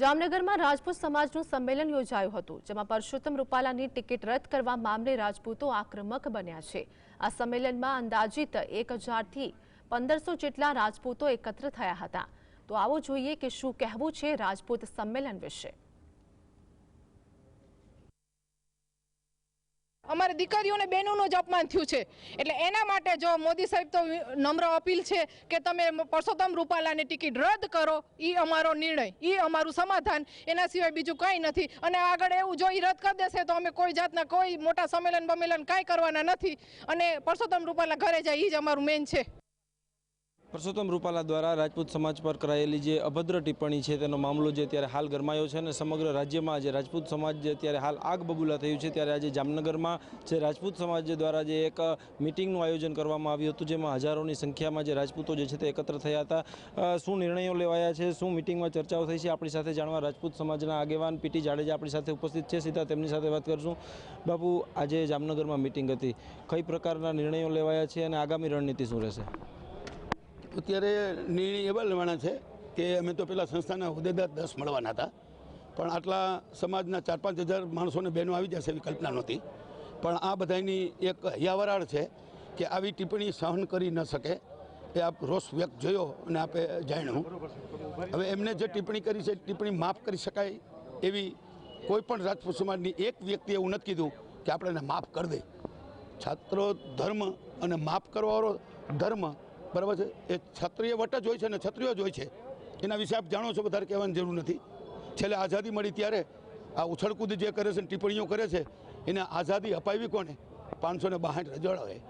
જામનગરમાં રાજપૂત સમાજનું સંમેલન યોજાયું હતું, જેમાં પરસોત્તમ રૂપાલાની ટિકિટ રદ કરવા મામલે રાજપૂતો આક્રમક બન્યા છે. આ સંમેલનમાં અંદાજિત એક હજારથી પંદરસો જેટલા રાજપૂતો એકત્ર થયા હતા. તો આવો જોઈએ કે શું કહેવું છે રાજપૂત સંમેલન વિશે. અમારી દીકરીઓને બહેનોનું જ અપમાન થયું છે. એટલે એના માટે જો મોદી સાહેબ તો નમ્ર અપીલ છે કે તમે પરસોત્તમ રૂપાલાની ટિકિટ રદ કરો. એ અમારો નિર્ણય એ અમારું સમાધાન. એના સિવાય બીજું કંઈ નથી. અને આગળ એવું જો એ રદ કરી દેશે તો અમે કોઈ જાતના કોઈ મોટા સંમેલન બમેલન કાંઈ કરવાના નથી. અને પરસોત્તમ રૂપાલા ઘરે જાય એ જ અમારું મેન છે. પરસોત્તમ રૂપાલા દ્વારા રાજપૂત સમાજ પર કરાયેલી જે અભદ્ર ટિપ્પણી છે, તેનો મામલો જે અત્યારે હાલ ગરમાયો છે અને સમગ્ર રાજ્યમાં જે રાજપૂત સમાજ જે અત્યારે હાલ આગ બબૂલા થયું છે, ત્યારે આજે જામનગરમાં જે રાજપૂત સમાજ દ્વારા જે એક મિટિંગનું આયોજન કરવામાં આવ્યું હતું, જેમાં હજારોની સંખ્યામાં જે રાજપૂતો જે છે તે એકત્ર થયા હતા. શું નિર્ણયો લેવાયા છે, શું મિટિંગમાં ચર્ચાઓ થઈ છે, આપણી સાથે જાણવા રાજપૂત સમાજના આગેવાન પીટી જાડેજા આપણી સાથે ઉપસ્થિત છે, સીધા તેમની સાથે વાત કરશું. બાપુ, આજે જામનગરમાં મિટિંગ હતી. કઈ પ્રકારના નિર્ણયો લેવાયા છે અને આગામી રણનીતિ શું રહેશે? અત્યારે નિર્ણય એવા લેવાના છે કે અમે તો પેલા સંસ્થાના હોદ્દેદાર દસ મળવાના હતા. પણ આટલા સમાજના ચાર પાંચ હજાર માણસોને બહેનો આવી જશે એવી કલ્પના નહોતી. પણ આ બધાની એક હૈયાવરાળ છે કે આવી ટિપ્પણી સહન કરી ન શકે એ આપ રોષ વ્યક્ત જોયો અને આપે જાણ્યું. હવે એમને જે ટિપ્પણી કરી છે, ટિપ્પણી માફ કરી શકાય એવી કોઈ પણ રાજપૂત સમાજની એક વ્યક્તિએ એવું નથી કીધું કે આપણે એને માફ કરી દે. છાત્રો ધર્મ અને માફ કરવાવાળો ધર્મ બરાબર છે? એ ક્ષત્રિય વટ જ હોય છે ને ક્ષત્રિયો જ હોય છે. એના વિશે આપ જાણો છો, વધારે કહેવાની જરૂર નથી. છેલ્લે આઝાદી મળી ત્યારે આ ઉછળકૂદ જે કરે છે ટિપ્પણીઓ કરે છે, એને આઝાદી અપાવી કોને? પાંચસો ને બાસઠ રજવાડાએ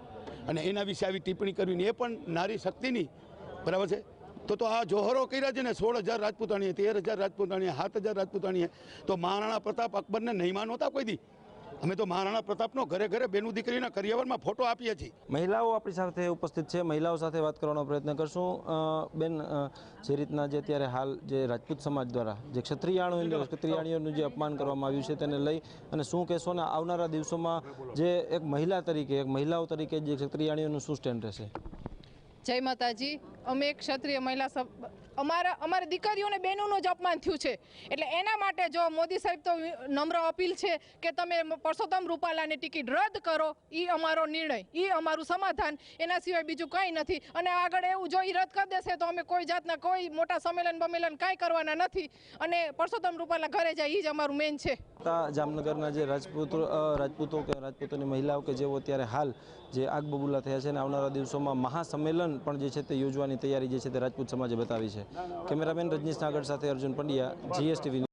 અને એના વિશે આવી ટિપ્પણી કરવી એ પણ નારી શક્તિની, બરાબર છે? તો તો આ જોહરો કર્યા છે ને, સોળ હજાર રાજપૂતાણીએ, તેર હજાર રાજપૂતાણીએ, સાત હજાર રાજપૂતાણીએ, તો મહારાણા પ્રતાપ અકબરને નહીં નહોતા કોઈ દી? અમે તો મહારાણા પ્રતાપનો ઘરે ઘરે બેનું દીકરીના કરિયાવરમાં ફોટો આપીએ છીએ. મહિલાઓ આપણી સાથે ઉપસ્થિત છે. મહિલાઓ સાથે વાત કરવાનો પ્રયત્ન કરશું. બેન જે રીતના જે અત્યારે હાલ જે રાજપૂત સમાજ દ્વારા જે ક્ષત્રિયાણીઓ ક્ષત્રિયાણીઓનું જે અપમાન કરવામાં આવ્યું છે તેને લઈ અને શું કહેશો ને આવનારા દિવસોમાં જે એક મહિલા તરીકે એક મહિલાઓ તરીકે જે ક્ષત્રિયાણીઓનું શું સ્ટેન્ડ રહેશે? જય માતાજી. અમે એક ક્ષત્રિય મહિલા અમારા અમારી દીકરીઓને બહેનોનું જ અપમાન થયું છે. એટલે એના માટે જો મોદી સાહેબ તો નમ્ર અપીલ છે કે તમે પરસોત્તમ રૂપાલાની ટિકિટ રદ કરો એ અમારો નિર્ણય એ અમારું સમાધાન, એના સિવાય બીજું કંઈ નથી. અને આગળ એવું જો એ રદ કરી દેશે તો અમે કોઈ જાતના કોઈ મોટા સંમેલન બમેલન કાંઈ કરવાના નથી. અને પરસોત્તમ રૂપાલા ઘરે જાય એ જ અમારું મેન છે. જામનગરના જે રાજપૂતો રાજપૂતો કે રાજપૂતોની મહિલાઓ કે જેઓ અત્યારે હાલ જે આગ બબૂલા થયા છે અને આવનારા દિવસોમાં મહાસંમેલન પણ જે છે તે યોજવાની તૈયારી જે છે તે રાજપૂત સમાજે બતાવી છે. કેમેરામેન રજનીશ નાગર સાથે અર્જુન પંડ્યા જીએસટીવી